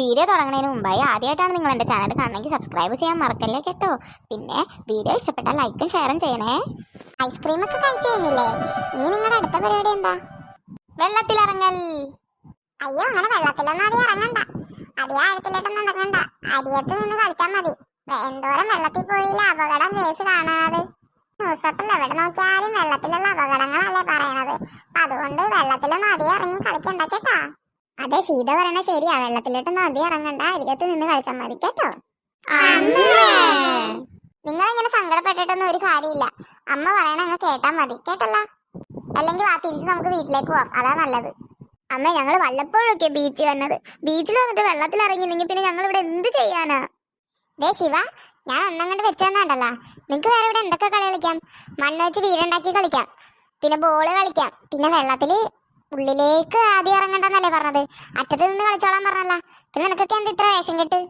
Video തുടങ്ങുന്നതിന് മുമ്പായി ആദ്യമായിട്ടാണ് നിങ്ങൾ എന്റെ ചാനൽ കാണണമെങ്കിൽ സബ്സ്ക്രൈബ് ചെയ്യാൻ മറക്കല്ലേ കേട്ടോ. പിന്നെ വീഡിയോ ഇഷ്ടപ്പെട്ടാൽ ലൈക്കും ഷെയറും ചെയ്യണേ. ഐസ്ക്രീം ഒക്കെ കഴിച്ചു കഴിഞ്ഞില്ലേ? ഇനി നിങ്ങളുടെ അടുത്ത പരിപാടി എന്താ? വെള്ളത്തിൽ ഇറങ്ങൽ അയ്യോ അങ്ങനെ വെള്ളത്തിലൊന്നും അധികം ഇറങ്ങണ്ട. അധികം ആഴത്തിലോട്ടൊന്നും ഇറങ്ങണ്ട. അരിയത്ത് നിന്ന് കളിച്ചാൽ മതി. എന്തോരം വെള്ളത്തിൽ പോയില്ല അപകടം കേസ് കാണാതെ ന്യൂസ് പേപ്പറിൽ എവിടെ നോക്കിയാലും വെള്ളത്തിലുള്ള അപകടങ്ങളല്ലേ പറയണത്. അതുകൊണ്ട് വെള്ളത്തിലൊന്നും അധികം ഇറങ്ങി കളിക്കണ്ട കേട്ടാ. അതെ സീത പറയണ ശരിയാ. വെള്ളത്തിലിട്ടൊന്നും അധികം ഇറങ്ങണ്ട. അരികത്ത് നിന്ന് കളിച്ചാൽ മതി കേട്ടോ? നിങ്ങൾ ഇങ്ങനെ സങ്കടപ്പെട്ടിട്ടൊന്നും ഒരു കാര്യമില്ല. അമ്മ പറയണ അങ്ങ് കേട്ടാ മതി കേട്ടല്ല? അല്ലെങ്കിൽ വാ തിരിച്ച് നമുക്ക് വീട്ടിലേക്ക് പോവാം. അതാ നല്ലത്. അമ്മ ഞങ്ങൾ വല്ലപ്പോഴൊക്കെ ബീച്ചിൽ വന്നത്. ബീച്ചിൽ വന്നിട്ട് വെള്ളത്തിൽ ഇറങ്ങിയില്ലെങ്കിൽ പിന്നെ ഞങ്ങൾ ഇവിടെ എന്ത് ചെയ്യാനാ? ദേ ശിവ ഞാൻ ഒന്നങ്ങോട്ട് വെച്ചതന്നണ്ടല്ലോ നിങ്ങൾക്ക് വേറെ ഇവിടെ എന്തൊക്കെ കളി കളിക്കാം? മണ്ണ് വെച്ച് വീടുണ്ടാക്കി കളിക്കാം. പിന്നെ ബോൾ കളിക്കാം. പിന്നെ വെള്ളത്തിൽ ഉള്ളിലേക്ക് ആദ്യം ഇറങ്ങണ്ടെന്നല്ലേ പറഞ്ഞത്? അറ്റത്ത് നിന്ന് കളിച്ചോളാൻ പറഞ്ഞല്ല. പിന്നെ നിനക്കൊക്കെ എന്ത് ഇത്ര വേഷം കെട്ട്?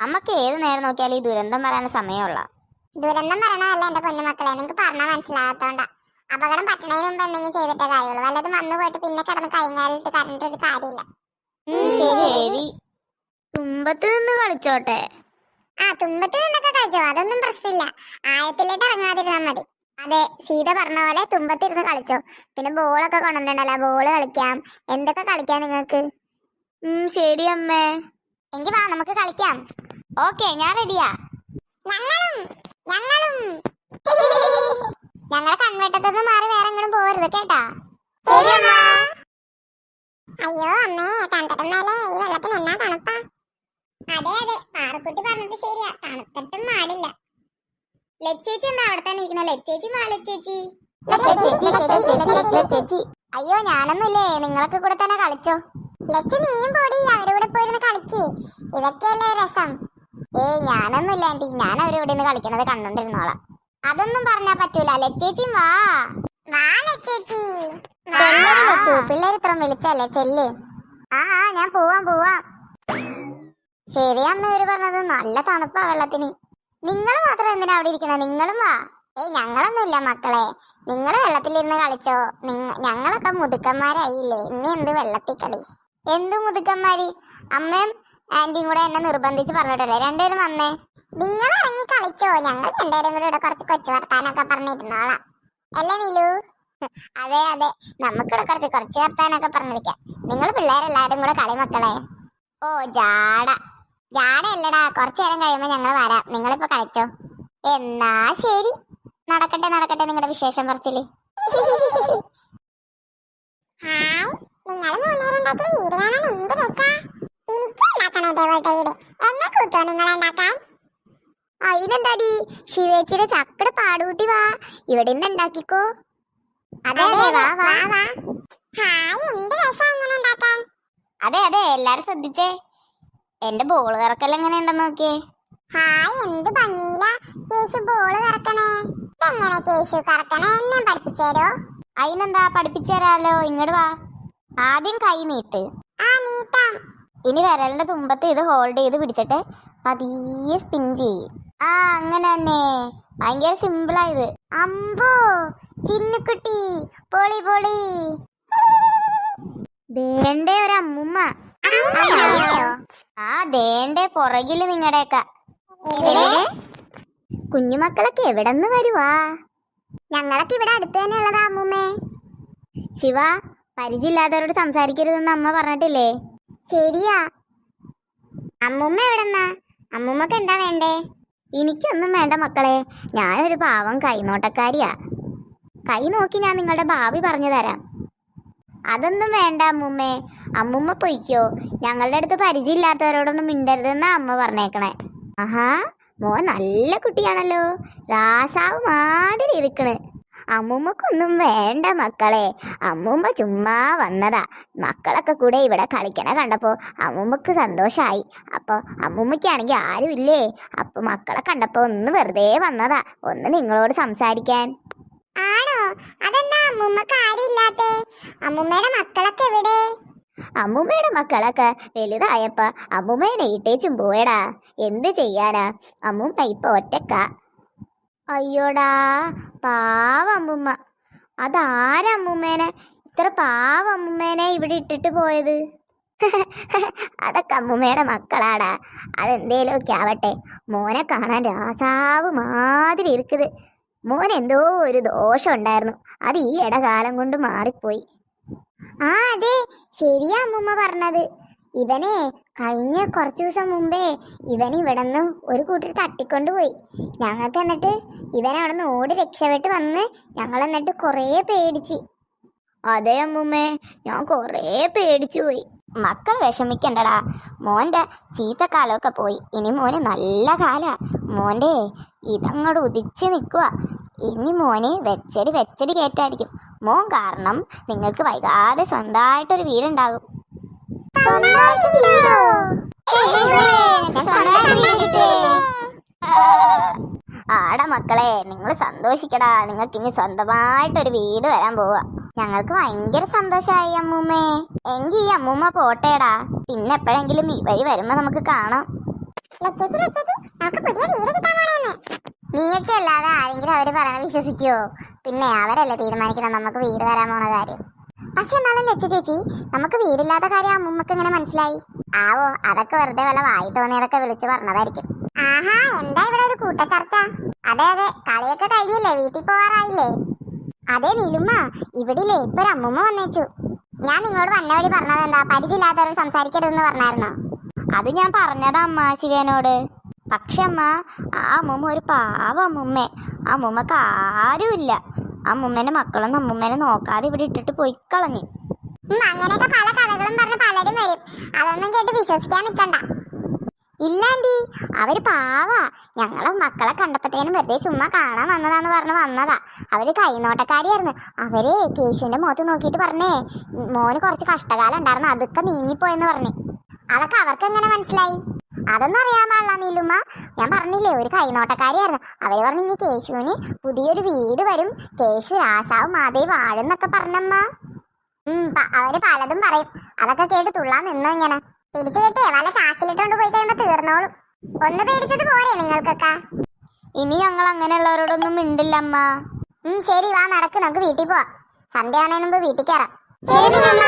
അമ്മയ്ക്ക് ഏത് നേരം നോക്കിയാലും ഈ ദുരന്തം പറയാൻ സമയമുള്ള. ദുരന്തം പറയണതല്ല എന്റെ പൊന്നുമക്കളെ. നിങ്ങൾക്ക് പറഞ്ഞാൽ മനസ്സിലാകാത്തോണ്ടാ അപകടം പറ്റണതിന് മുമ്പ് എന്തെങ്കിലും ചെയ്തിട്ടേ കാര്യമുള്ളൂ. വല്ലതും വന്നു പോയിട്ട് പിന്നെ കിടന്ന് കൈകാലിട്ട് കറണ്ട് ഒരു കാര്യമില്ല. ശരി തുമ്പത്ത് നിന്ന് കളിച്ചോട്ടെ? ആ തുമ്പത്ത് നിന്നൊക്കെ കളിച്ചോ? അതൊന്നും പ്രശ്നമില്ല. ആഴത്തിലേക്ക് ഇറങ്ങാതിരുന്നാൽ മതി. അതെ സീത പറഞ്ഞ പോലെ തുമ്പത്തിരുന്ന് കളിച്ചോ. പിന്നെ ബോളൊക്കെ കൊണ്ടുവന്നിട്ടുണ്ടല്ലോ ബോൾ കളിക്കാം. എന്തൊക്കെ കളിക്കാം നിങ്ങൾക്ക്? ശരി അമ്മേ. എങ്കി വാ നമുക്ക് കളിക്കാം. ഓക്കെ ഞാൻ റെഡിയാ ഞങ്ങളും ഞങ്ങളും. ഞങ്ങളെ കൺവെട്ടത്തൊന്നും മാറി വേറെ എങ്ങോട്ടും പോകരുത് കേട്ടാ. അയ്യോ അമ്മേ തണ്ടിട്ടുന്നല്ലേ ഈ വെള്ളത്തിന് എന്നാ തണുപ്പാ? അതെ അതെ പാറക്കുട്ടി പറഞ്ഞത് ശരിയാ. തണുത്തിട്ടും പാടില്ല ലച്ചേച്ചി എന്താ അവിടെ തന്നെ ഇരിക്കണ? ലച്ചേച്ചി വാ ലച്ചേച്ചി. ചേച്ചി അയ്യോ ഞാനൊന്നുമില്ലേ? നിങ്ങളൊക്കെ കൂടെ തന്നെ കളിച്ചോ. ലച്ച നീയും പോടി. അവരുടെ കൂടെ പോയിരുന്ന് കളിക്ക്. ഇതൊക്കെയല്ലേ രസം. ഏയ് ഞാനൊന്നുമില്ല ആന്റി. ഞാൻ അവരോട് ഇന്ന് കളിക്കണത് കണ്ടോണ്ടിരുന്നോളാം. അതൊന്നും പറഞ്ഞാ പറ്റൂല. ലച്ചേച്ചി വാ. വാ ലച്ചേച്ചി. ലച്ചു പിള്ളേർ ഇത്ര വിളിച്ചല്ലേ? ചെല്ല്. ആ ആ ഞാൻ പോവാം പോവാം. ശരി അമ്മ ഇവർ പറഞ്ഞത് നല്ല തണുപ്പാ വെള്ളത്തിന്. നിങ്ങൾ മാത്രം എന്തിനാ അവിടെ ഇരിക്കണ? നിങ്ങളും വാ. ഏയ് ഞങ്ങളൊന്നുമില്ല മക്കളെ. നിങ്ങൾ വെള്ളത്തിലിരുന്ന് കളിച്ചോ. ഞങ്ങളൊക്കെ മുതുക്കന്മാരായില്ലേ. ഇനി എന്ത് വെള്ളത്തിൽ കളി? എന്ത് മുതുക്കന്മാര്? അമ്മയും ആന്റിയും കൂടെ എന്നെ നിർബന്ധിച്ച് പറഞ്ഞിട്ടല്ലേ? രണ്ടുപേരും വന്നേ. നിങ്ങൾ ഇറങ്ങി കളിച്ചോ. ഞങ്ങൾ രണ്ടുപേരും കൂടെ ഇവിടെ കുറച്ച് കൊച്ചു വർത്താനൊക്കെ പറഞ്ഞിരുന്നോളാം. അല്ലേ നീലു? അതെ അതെ. നമുക്കിവിടെ കുറച്ച് കുറച്ച് വർത്താനൊക്കെ പറഞ്ഞിരിക്കാം. നിങ്ങൾ പിള്ളേരെല്ലാരും കൂടെ കളി മക്കളെ. ഓ ജാട. ജാട അല്ലടാ കുറച്ചു നേരം കഴിയുമ്പോ ഞങ്ങൾ വരാം. നിങ്ങളിപ്പോ കളിച്ചോ. എന്നാ ശരി. നടക്കട്ടെ നടക്കട്ടെ നിങ്ങളുടെ വിശേഷം പറച്ചിൽ. ഹായ്. നിങ്ങൾ മൂന്നേരം ഉണ്ടാക്കിയ വീട് കാണാൻ എന്ത് രസാ? എനിക്ക് ഉണ്ടാക്കണം ഇതേപോലത്തെ വീട്. എന്നെ കൂട്ടോ നിങ്ങൾ ഉണ്ടാക്കാൻ? അതിനെന്താടി ശിവേച്ചിയുടെ ചക്കട പാടുകൂട്ടി വാ. ഇവിടെ നിന്ന് ഉണ്ടാക്കിക്കോ. അതെ അതെ വാ. വാ വാ. ഹായ് എന്ത് രസാ ഇങ്ങനെ ഉണ്ടാക്കാൻ? അതെ അതെ എല്ലാരും ശ്രദ്ധിച്ചേ. എന്റെ ബോൾ കറക്കെല്ലാം എങ്ങനെ ഉണ്ടെന്ന് നോക്കിയേ. ഹായ് എന്ത് ഭംഗിയില. കേശു ബോൾ കറക്കണേ. എങ്ങനെ കേശു കറക്കണേ? എന്നെ പഠിപ്പിച്ചേരോ അതിനെന്താ പഠിപ്പിച്ചേരാലോ ഇങ്ങോട്ട് വാ. ആദ്യം കൈ നീട്ട്. ആ നീട്ടാം. ഇനി വിരലിന്റെ തുമ്പത്ത് ഇത് ഹോൾഡ് ചെയ്ത് പിടിച്ചിട്ട് പതിയെ സ്പിൻ ചെയ്യും. ആ അങ്ങനെ തന്നെ. ഭയങ്കര സിമ്പിളായത് അമ്പോ ചിന്നുക്കുട്ടി പൊളി പൊളി. വേണ്ടേ ഒരു അമ്മുമ്മ? ആ ദേണ്ടേ പുറകിൽ കുഞ്ഞുമക്കളൊക്കെ എവിടെ? കുഞ്ഞുമക്കളൊക്കെ എവിടെന്ന് വരുവാ? ഞങ്ങളൊക്കെ ഇവിടെ അടുത്ത് തന്നെ ഉള്ളതാ അമ്മൂമ്മേ. ശിവ പരിചയമില്ലാത്തവരോട് സംസാരിക്കരുതെന്ന് അമ്മ പറഞ്ഞിട്ടില്ലേ? ശരിയാ. അമ്മൂമ്മ എവിടെന്നാ? അമ്മൂമ്മക്ക് എന്താ വേണ്ടേ? എനിക്കൊന്നും വേണ്ട മക്കളെ. ഞാനൊരു പാവം കൈനോട്ടക്കാരിയാ. കൈ നോക്കി ഞാൻ നിങ്ങളുടെ ഭാവി പറഞ്ഞു തരാം. അതൊന്നും വേണ്ട അമ്മൂമ്മേ. അമ്മൂമ്മ പൊയ്ക്കോ. ഞങ്ങളുടെ അടുത്ത് പരിചയമില്ലാത്തവരോടൊന്നും മിണ്ടരുതെന്നാ അമ്മ പറഞ്ഞേക്കണേ. ആഹാ മോ നല്ല കുട്ടിയാണല്ലോ. രാസാവ് മാതിരി ഇരിക്കണ്. അമ്മൂമ്മക്കൊന്നും വേണ്ട മക്കളെ. അമ്മൂമ്മ ചുമ്മാ വന്നതാ. മക്കളൊക്കെ കൂടെ ഇവിടെ കളിക്കണ കണ്ടപ്പോൾ അമ്മൂമ്മക്ക് സന്തോഷമായി അപ്പോൾ അമ്മൂമ്മയ്ക്കാണെങ്കിൽ ആരും ഇല്ലേ അപ്പൊ മക്കളെ കണ്ടപ്പോൾ ഒന്ന് വെറുതെ വന്നതാ. ഒന്ന് നിങ്ങളോട് സംസാരിക്കാൻ. ആണോ? അതെന്താ അമ്മൂമ്മക്ക് ആരും ഇല്ലാത്തേ? അമ്മൂമ്മയുടെ മക്കളൊക്കെ എവിടെ? അമ്മൂമ്മയുടെ മക്കളൊക്കെ വലുതായപ്പ അമ്മുമ്മേനെ ഇട്ടേച്ചും പോയടാ. എന്ത് ചെയ്യാനാ? അമ്മൂമ്മ ഇപ്പൊ ഒറ്റക്ക. അയ്യോടാ പാവ അമ്മൂമ്മ. അതാരാ അമ്മുമ്മേനെ? ഇത്ര പാവ അമ്മൂമ്മേനെ ഇവിടെ ഇട്ടിട്ട് പോയത്? അതൊക്കെ അമ്മൂമ്മയുടെ മക്കളാടാ. അതെന്തേലും ഒക്കെ ആവട്ടെ. മോനെ കാണാൻ രാസാവ് മാതിരി ഇരിക്കുത് മോൻ എന്തോ ഒരു ദോഷം ഉണ്ടായിരുന്നു. അത് ഈ ഇടകാലം കൊണ്ട് മാറിപ്പോയി. ആ അതെ. ശരിയാ അമ്മൂമ്മ പറഞ്ഞത്. ഇവനെ കഴിഞ്ഞ കുറച്ചു ദിവസം മുമ്പേ ഇവൻ ഇവിടെ നിന്ന് ഒരു കൂട്ടർ തട്ടിക്കൊണ്ടുപോയി ഞങ്ങൾക്ക് എന്നിട്ട് ഇവൻ അവിടെ നിന്ന് ഓടി രക്ഷപ്പെട്ട് വന്ന് ഞങ്ങൾ എന്നിട്ട് കുറേ പേടിച്ച്. അതെ അമ്മൂമ്മേ ഞാൻ കുറേ പേടിച്ചു പോയി. മക്കൾ വിഷമിക്കണ്ടടാ. മോന്റെ ചീത്തക്കാലമൊക്കെ പോയി. ഇനി മോന് നല്ല കാലാ. മോന്റെ ഇതങ്ങോട്ട് ഉദിച്ച് നിൽക്കുക ഇനി മോന് വെച്ചടി വെച്ചടി കയറ്റായിരിക്കും. മോൻ കാരണം നിങ്ങൾക്ക് വൈകാതെ സ്വന്തമായിട്ടൊരു വീടുണ്ടാകും. സ്വന്തമായിട്ട് വീടോ? ആടാ മക്കളെ നിങ്ങൾ സന്തോഷിക്കടാ. നിങ്ങൾക്ക് ഇനി സ്വന്തമായിട്ടൊരു വീട് വരാൻ പോവാ. ഞങ്ങൾക്ക് ഭയങ്കര സന്തോഷമായി അമ്മൂമ്മേ. എങ്കി ഈ അമ്മൂമ്മ പോട്ടേടാ. പിന്നെ എപ്പോഴെങ്കിലും ഈ വഴി വരുമ്പോ നമുക്ക് കാണാം. നീയൊക്കെ അല്ലാതെ ആരെങ്കിലും അവർ പറയണ വിശ്വസിക്കുവോ പിന്നെ അവരല്ലേ തീരുമാനിക്കണം നമുക്ക് വീട് വരാൻ പോണ കാര്യം. പക്ഷെ എന്നാലും ലച്ച ചേച്ചി നമുക്ക് വീടില്ലാത്ത കാര്യം അമ്മൂമ്മക്ക് എങ്ങനെ മനസ്സിലായി? ആവോ അതൊക്കെ വെറുതെ വല്ല വായി തോന്നിയതൊക്കെ വിളിച്ചു പറഞ്ഞതായിരിക്കും. ആഹാ എന്താ ഇവിടെ ഒരു കൂട്ടച്ചർച്ച? അതെ അതെ കളിയൊക്കെ കഴിഞ്ഞില്ലേ വീട്ടിൽ പോവാറായില്ലേ? അതെ നീലുമ്മ ഇവിടില്ലേ ഇപ്പൊ ഒരു അമ്മൂമ്മ വന്നേച്ചു. ഞാൻ നിങ്ങളോട് വന്ന വഴി പറഞ്ഞത് എന്താ പരിചയമില്ലാത്തവരോട് സംസാരിക്കരുതെന്ന് പറഞ്ഞായിരുന്നോ? അത് ഞാൻ പറഞ്ഞതാ അമ്മ ശിവനോട്. പക്ഷെ അമ്മ ആ അമ്മൂമ്മ ഒരു പാവ അമ്മൂമ്മേ. ആ അമ്മൂമ്മക്ക് ആരുമില്ല. ആ അമ്മൂമ്മേന്റെ മക്കളൊന്നും അമ്മൂമ്മേനെ നോക്കാതെ ഇവിടെ ഇട്ടിട്ട് പോയി കളഞ്ഞു. അങ്ങനെയൊക്കെ പല കഥകളും പറഞ്ഞ് പലരും വരും. അതൊന്നും കേട്ട് വിശ്വസിക്കാൻ നിൽക്കണ്ട ഇല്ലാണ്ടി. അവർ പാവാ. ഞങ്ങളെ മക്കളെ കണ്ടപ്പത്തേനും വെറുതെ ചുമ്മാ കാണാൻ വന്നതാന്ന് പറഞ്ഞ് വന്നതാ. അവർ കൈനോട്ടക്കാരിയായിരുന്നു. അവർ കേശുവിന്റെ മുഖത്ത് നോക്കിയിട്ട് പറഞ്ഞേ മോന് കുറച്ച് കഷ്ടകാലം ഉണ്ടായിരുന്നു അതൊക്കെ നീങ്ങിപ്പോയെന്ന് പറഞ്ഞു. അതൊക്കെ അവർക്ക് എങ്ങനെ മനസ്സിലായി? അതൊന്നും അറിയാൻ പാടില്ല നീലുമ്മ. ഞാൻ പറഞ്ഞില്ലേ ഒരു കൈനോട്ടക്കാരിയായിരുന്നു. അവർ പറഞ്ഞു ഇനി കേശുവിന് പുതിയൊരു വീട് വരും. കേശു രാസാവ് മാതേ വാഴുന്നൊക്കെ പറഞ്ഞമ്മ. അവർ പലതും പറയും. അതൊക്കെ കേട്ട് തുള്ളാൻ നിന്നോ ഇങ്ങനെ. പിടിച്ചു വല്ല ചാക്കിലിട്ടോണ്ട് പോയി കഴിയുമ്പോ തീർന്നോളും. ഒന്ന് പേടിച്ചത് പോരെ നിങ്ങൾക്കൊക്കെ. ഇനി ഞങ്ങൾ അങ്ങനെയുള്ളവരോടൊന്നും മിണ്ടില്ല അമ്മ. ഉം ശരി വാ നടക്ക് നമുക്ക് വീട്ടിൽ പോവാം. സന്ധ്യ ആണേന് മുമ്പ് വീട്ടിൽ കയറാം ശരി, അമ്മ.